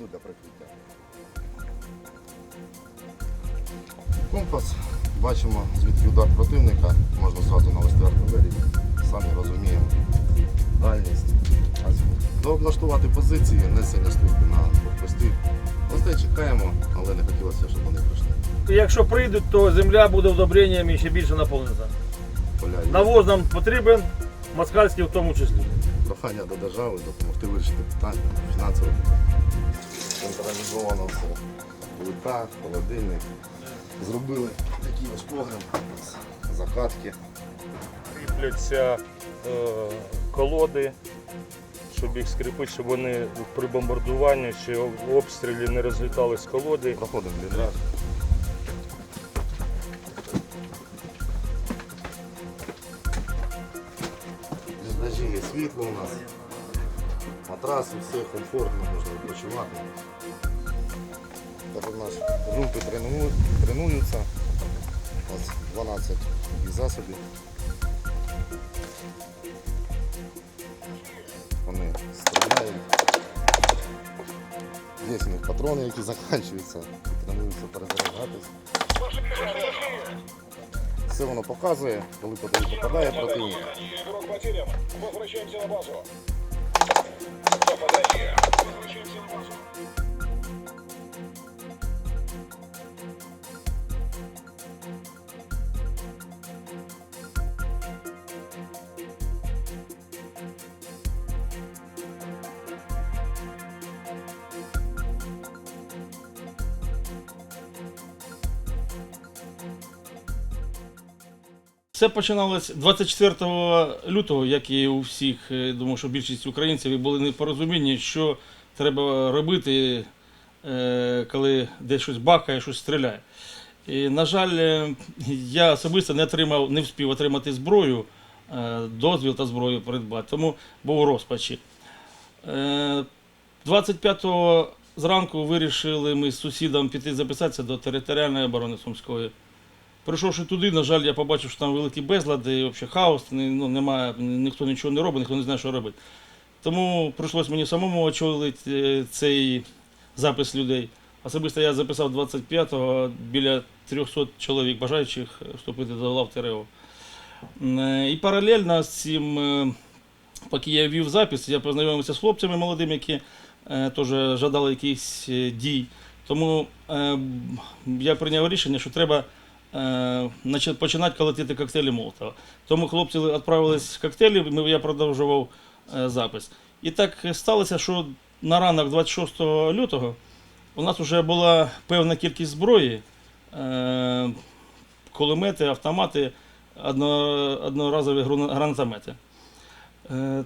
воду для прикриття. Компас. Бачимо, звідки удар противника, можна зразу навести артилерію. Самі розуміємо дальність. азимут. Дооблаштувати позиції, несення служби на блокпості. Гостей чекаємо, але не хотілося, щоб вони прийшли. Якщо прийдуть, то земля буде удобренням і ще більше наповниться. Поля. Навоз нам потрібен, москальський в тому числі. прохання до держави допомогти вирішити питання фінансово. Централізовано все. Плита, холодильник. Зробили такий ось погреб, закатки. кріпляться е, колоди, щоб їх скріпити, щоб вони при бомбардуванні чи обстрілі не розлітались колоди. Проходимо є світло у нас. Матраси, все комфортно, можна відпочивати. Так у нас групи трену- тренуються. У нас 12 засобів. Вони стріляють. Є у них патрони, які закінчуються, тренуються перезаряджатись. Все воно показує, коли попадає противник. Возвращаемся на базу. Попадание. Возвращаемся на базу. Все починалось 24 лютого, як і у всіх, е, думаю, що більшість українців були непорозуміння, що треба робити, е, коли десь щось бахає, щось стріляє. І, на жаль, е, я особисто не отримав, не встиг отримати зброю, дозвіл та зброю придбати, тому був у розпачі. Е, 25-го зранку вирішили ми з сусідом піти записатися до територіальної оборони Сумської. Прийшовши туди, на жаль, я побачив, що там великий безлад і взагалі хаос, ну, немає, ніхто нічого не робить, ніхто не знає, що робити. Тому прийшлось мені самому очолити е, цей запис людей. Особисто я записав 25-го біля 300 чоловік бажаючих вступити до лав ТРО. Е, І паралельно з цим, е, поки я вів запис, я познайомився з хлопцями молодими, які теж жадали якихось дій. Тому я прийняв рішення, що треба починати колотити коктейлі Молотова. Тому хлопці відправились в коктейлі, я продовжував е, запис. І так сталося, що на ранок 26 лютого у нас вже була певна кількість зброї, е, кулемети, автомати, одно, одноразові гранатомети. Е,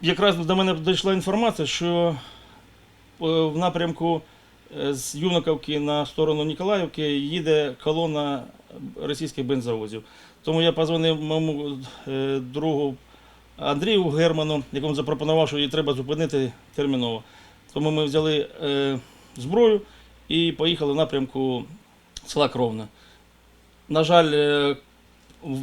якраз до мене дійшла інформація, що е, в напрямку е, з Юнаковки на сторону Ніколаївки їде колона російських бензовозів. Тому я позвонив моєму е, другу Андрію Герману, якому запропонував, що її треба зупинити терміново. Тому ми взяли е, зброю і поїхали в напрямку села Кровна. На жаль, е,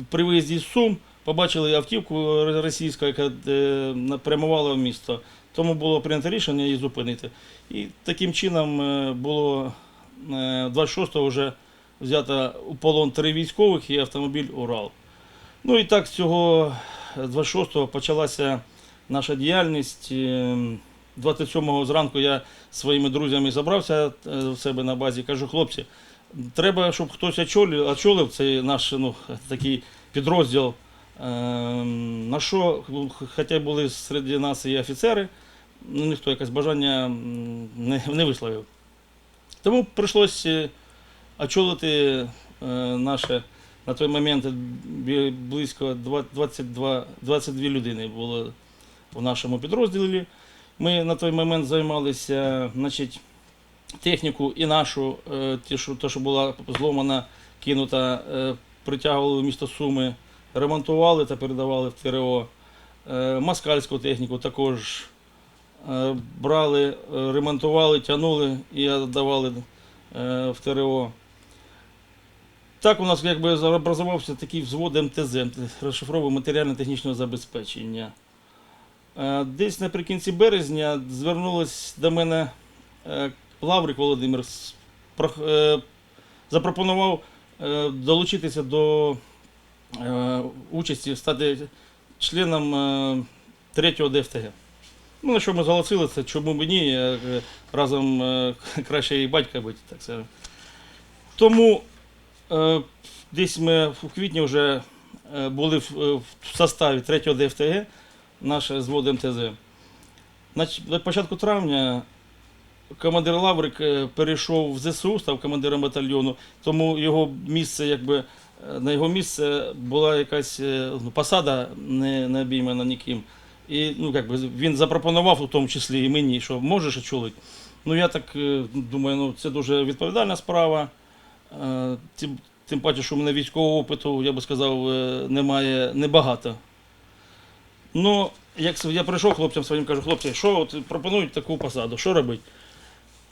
при виїзді з Сум побачили автівку російську, яка е, прямувала в місто. Тому було прийнято рішення її зупинити. І таким чином е, було е, 26-го вже взято у полон три військових і автомобіль Урал. Ну і так з цього 26-го почалася наша діяльність. Е, 27-го зранку я своїми друзями зібрався е, в себе на базі. Кажу, хлопці, треба, щоб хтось очолив, очолив цей наш ну, такий підрозділ. Е, на що, хоча були серед нас і офіцери, ну, ніхто якесь бажання не, не висловив. Тому прийшлося очолити е, наше на той момент близько 22, 22 людини було у нашому підрозділі. Ми на той момент займалися значить, техніку і нашу, е, ті, що, те, що була зломана, кинута, е, притягували в місто Суми, ремонтували та передавали в ТРО. Е, Москальську техніку також е, брали, е, ремонтували, тягнули і віддавали е, в ТРО. Так у нас якби образувався такий взвод МТЗ, розшифровує матеріально-технічного забезпечення. Е, Десь наприкінці березня звернулась до мене е, Лаврик Володимир, е, запропонував е, долучитися до е, участі, стати членом е, третього ДФТГ. Ну, на що ми зголосили, це чому мені е, разом е, краще і батька бути, так сказати. Тому е, десь ми в квітні вже були в, составі третього ДФТГ, наше звод МТЗ. На початку травня командир Лаврик перейшов в ЗСУ, став командиром батальйону, тому його місце, якби, на його місце була якась ну, посада не, не обіймана ніким. І ну, якби, він запропонував, у тому числі і мені, що можеш очолити. Ну я так е, думаю, ну, це дуже відповідальна справа. Е, Тим, тим паче, що у мене військового опиту, я би сказав, е, немає небагато. Ну, як я прийшов хлопцям своїм, кажу, хлопці, що от пропонують таку посаду, що робити?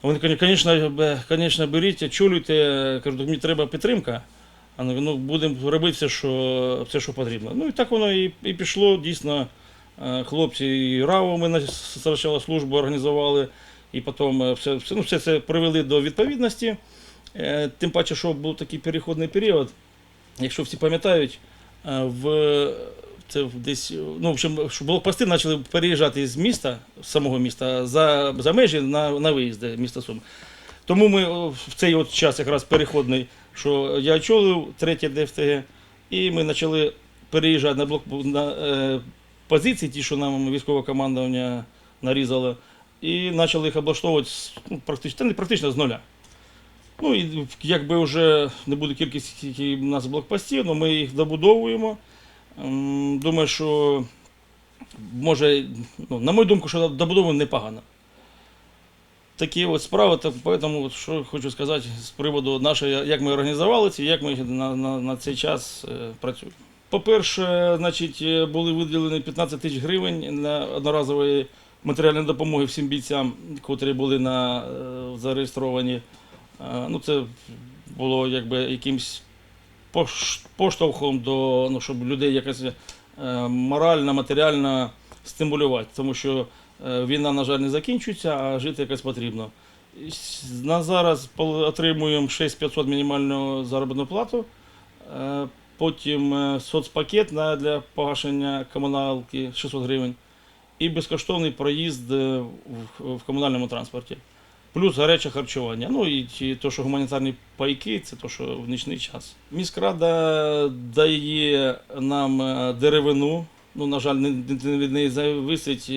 Вони кажуть, звісно, беріть, очолюйте, кажу, мені треба підтримка. А ну, будемо робити все, що, все, що потрібно. Ну і так воно і, і пішло. Дійсно, хлопці і РАО ми спочатку службу організували, і потім е, все, ну, все це привели до відповідності. Е, Тим паче, що був такий переходний період. Якщо всі пам'ятають, е, в це десь, ну, в общем, блокпости почали переїжджати з міста, з самого міста, за, за межі на, на виїзди міста Сум. Тому ми в цей от час якраз переходний, що я очолив третє ДФТГ, і ми почали переїжджати на блок на е, позиції, ті, що нам військове командування нарізало, і почали їх облаштовувати ну, практично, не практично з нуля. Ну і якби вже не буде кількість скільки у нас блокпостів, але ми їх добудовуємо. Думаю, що може, ну, на мою думку, що добудовуємо непогано. Такі от справи, так, от, що хочу сказати з приводу нашої, як ми організували це, як ми на, на, на цей час е, працюємо. По-перше, значить, е, були виділені 15 тисяч гривень на одноразової матеріальної допомоги всім бійцям, котрі були на, е, зареєстровані. Е, Ну, це було якби якимсь поштовхом до ну, щоб людей якось морально, матеріально стимулювати, тому що війна, на жаль, не закінчується, а жити якось потрібно. На зараз отримуємо 6500 мінімальну заробітну плату, потім е, соцпакет для погашення комуналки 600 гривень і безкоштовний проїзд е, в, комунальному транспорті. Плюс гаряче харчування. Ну і ті, то, що гуманітарні пайки, це то, що в нічний час. Міськрада дає нам е, деревину. Ну, на жаль, не, не від неї зависить,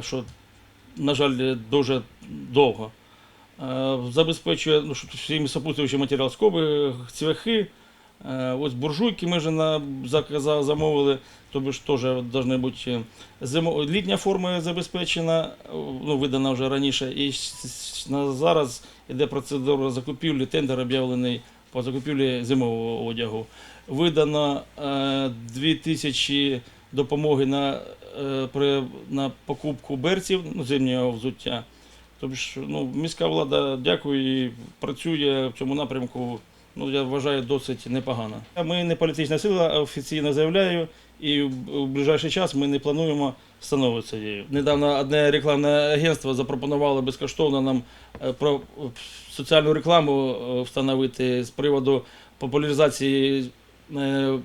що, на жаль, дуже довго. Забезпечує ну, що всім супутуючий матеріал скоби, цвяхи. Е, Ось буржуйки ми вже на замовили, тобто ж теж повинні бути зимо... літня форма забезпечена, ну, видана вже раніше. І зараз йде процедура закупівлі, тендер об'явлений по закупівлі зимового одягу. Видано е, 2000 допомоги на, е, при, на покупку берців ну, зимнього взуття. Тобто, ну, міська влада дякую і працює в цьому напрямку. Ну, я вважаю, досить непогано. Ми не політична сила, а офіційно заявляю, і в ближайший час ми не плануємо становитися її. Недавно одне рекламне агентство запропонувало безкоштовно нам е, про соціальну рекламу е, встановити з приводу популяризації е,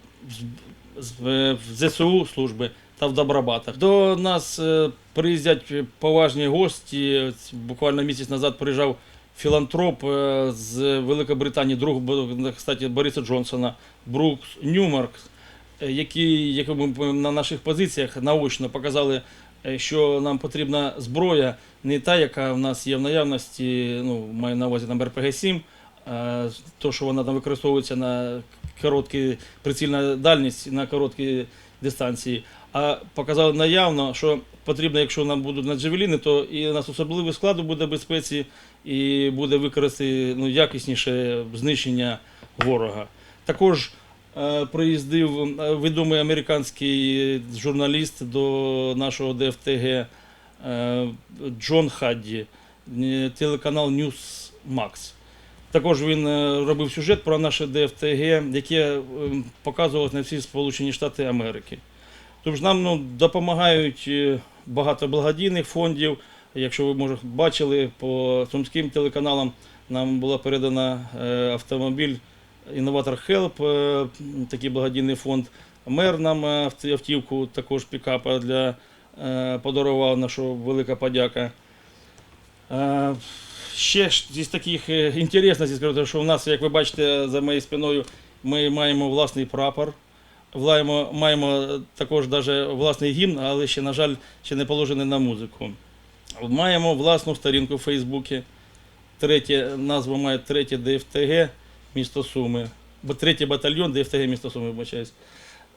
в ЗСУ служби та в Добробатах. До нас приїздять поважні гості. Буквально місяць назад приїжджав філантроп е, з Великобританії, друг кстати, Бориса Джонсона, Брукс Ньюмарк, е, які, ми на наших позиціях наочно показали, е, що нам потрібна зброя, не та, яка в нас є в наявності, ну, маю на увазі там РПГ-7, а то, що вона там використовується на короткі прицільна дальність на короткі дистанції. А показали наявно, що потрібно, якщо нам будуть на джевеліни, то і у нас особливий склад буде безпеці, і буде використати ну, якісніше знищення ворога. Також е, приїздив е, відомий американський журналіст до нашого ДФТГ е, Джон Хадді, телеканал News Max. Також він робив сюжет про наше ДФТГ, яке показувалось на всі Сполучені Штати Америки. Тобто нам ну, допомагають багато благодійних фондів. Якщо ви може бачили по сумським телеканалам, нам була передана е, автомобіль Інноватор Хелп, такий благодійний фонд. Мер нам е, автівку також пікапа для е, подарував, на велика подяка. Ще із таких інтересностей скажу, що в нас, як ви бачите, за моєю спиною ми маємо власний прапор. Маємо, також даже власний гімн, але ще, на жаль, ще не положений на музику. Маємо власну сторінку в Фейсбуці. Третє, назва має третє ДФТГ місто Суми. Третій батальйон ДФТГ місто Суми, вибачаюсь.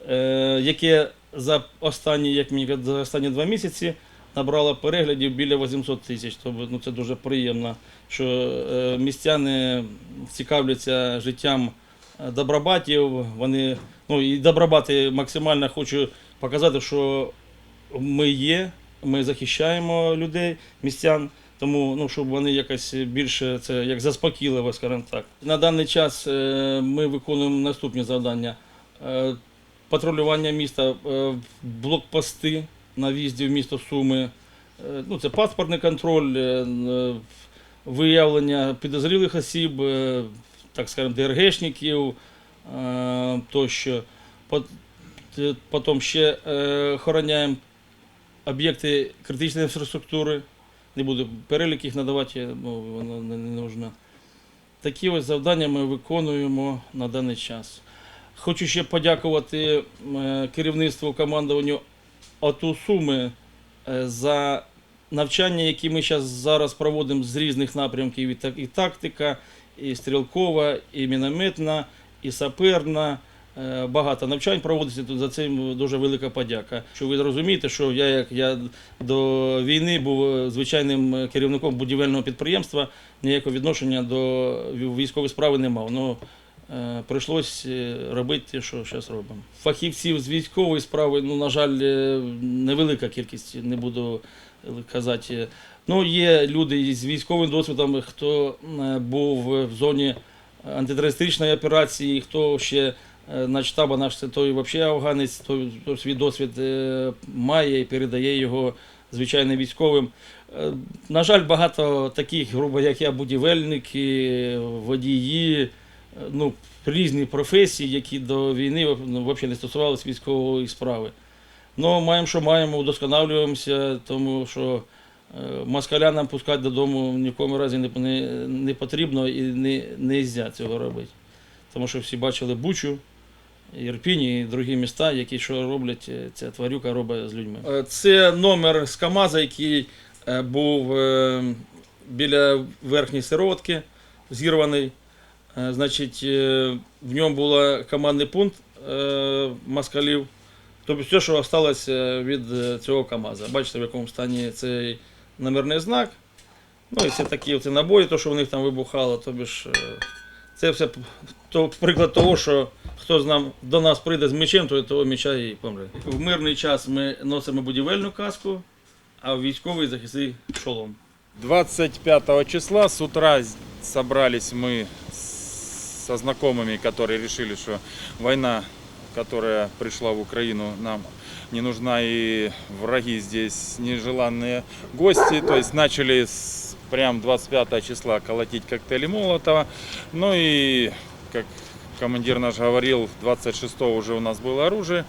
Е, яке за останні, як мені за останні два місяці набрало переглядів біля 800 тисяч. Тобто ну, це дуже приємно, що е, містяни цікавляться життям е, добробатів. Вони, ну і добробати максимально хочу показати, що ми є, ми захищаємо людей, містян. Тому, ну, щоб вони якось більше це як заспокійливо, скажімо так. На даний час е, ми виконуємо наступні завдання: Е, патрулювання міста, е, блокпости на в'їзді в місто Суми. Ну, це паспортний контроль, виявлення підозрілих осіб, так скажемо, ДРГшників тощо. Потім ще охороняємо об'єкти критичної інфраструктури. Не буду перелік їх надавати, бо воно не, нужно. Такі ось завдання ми виконуємо на даний час. Хочу ще подякувати е, керівництву командуванню АТУ Суми е, за навчання, які ми зараз проводимо з різних напрямків, і тактика, і стрілкова, і мінометна, і саперна. Е, Багато навчань проводиться тут за цим дуже велика подяка. Що ви розумієте, що я як я до війни був е, звичайним керівником будівельного підприємства, ніякого відношення до військової справи не мав. Ну, е, прийшлось е, робити те, що зараз робимо. Фахівців з військової справи, ну, на жаль, е, невелика кількість, не буду е, казати. Ну, є люди з військовим досвідом, хто е, був в зоні антитерористичної операції, хто ще е, на штаба наш це той взагалі афганець, той, свій досвід е, має і передає його звичайним військовим. Е, На жаль, багато таких, грубо як я, будівельники, водії, е, ну, різні професії, які до війни ну, взагалі не стосувалися військової справи. Ну, маємо, що маємо, удосконалюємося, тому що е, москаля нам пускати додому в нікому разі не, не, не потрібно і не, не можна цього робити. Тому що всі бачили Бучу, Ірпінь і другі міста, які що роблять, е, ця тварюка робить з людьми. Е, Це номер з КАМАЗа, який е, був біля верхньої сироватки, зірваний. Значить, в ньому був командний пункт москалів. Тобто все, що залишилося від цього КАМАЗа. Бачите, в якому стані цей номерний знак. Ну і це такі оці набої, то, що в них там вибухало. Тобі це все то, приклад того, що хто з нам, до нас прийде з мечем, то того меча і помре. В мирний час ми носимо будівельну каску, а в військовий захисний шолом. 25 числа с утра с- собрались мы с- со знакомыми, которые решили, что война, которая пришла в Украину, нам не нужна и враги здесь нежеланные гости. То есть начали с прям 25 числа колотить коктейли Молотова. Ну и, как командир наш говорил, 26 уже у нас было оружие.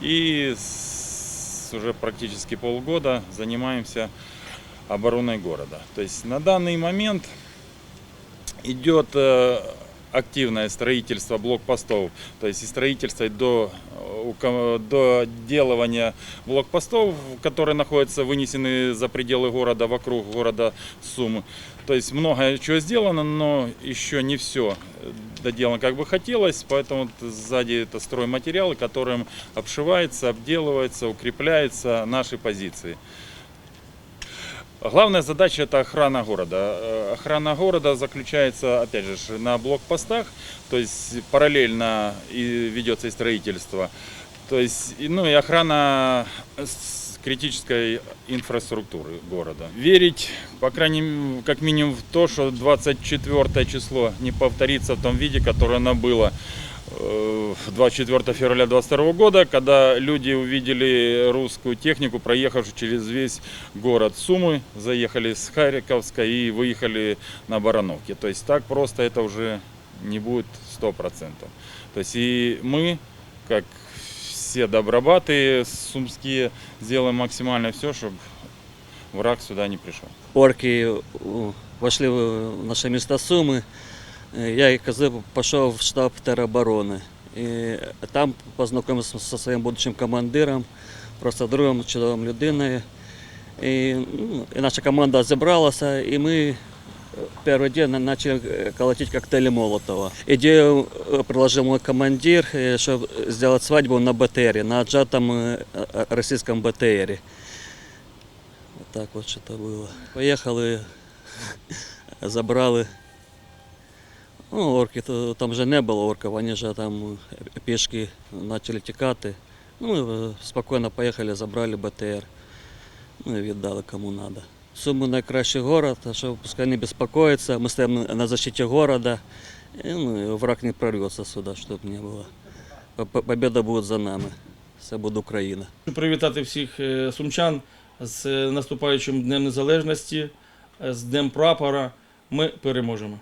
И с- уже практически полгода занимаемся обороной города. То есть на данный момент идет э, активное строительство блокпостов, то есть и строительство до, э, ука- до делывания блокпостов, которые находятся вынесены за пределы города, вокруг города Сумы. То есть много чего сделано, но еще не все доделано как бы хотелось, поэтому сзади это стройматериалы, которым обшивается, обделывается, укрепляются наши позиции. Главная задача это охрана города. Э, Охрана города заключается, опять же, ж, на блокпостах, то есть параллельно и ведется и строительство. То есть, и, ну и охрана с- критической инфраструктуры города. Верить, по крайней мере, как минимум в то, что 24 число не повторится в том виде, которое оно было э, 24 февраля 22 года, когда люди увидели русскую технику, проехавшую через весь город Сумы, заехали с Харьковска и выехали на Барановке. То есть так просто это уже не будет 100%. То есть и мы, как все добробаты сумские, сделаем максимально все, чтобы враг сюда не пришел. орки у, вошли в наши места Сумы. Э, Я и козы пошел в штаб теробороны. І там познайомився зі своїм будущим командиром, просто другом, чудовим людиною. І, ну, і наша команда зібралася, і ми перший день почали колотити коктейлі Молотова. Ідею е, предложив мой командир, е, щоб зробити свадьбу на БТРі, на отжатому е, е, російському БТРі. Вот так вот что-то было. Поехали, забрали. Ну, орки, то, там же не було орків, вони же там пішки почали тікати. Ну, е, спокійно поїхали, забрали БТР. Ну і віддали кому треба. Суми найкращий город, а що пускай не беспокоиться, ми стоїмо на защиті города. І, ну, враг не прорвется сюди, щоб не було. П- Победа буде за нами. Все буде Україна. Привітати всіх е, сумчан з е, наступаючим Днем Незалежності, з Днем прапора. Ми переможемо.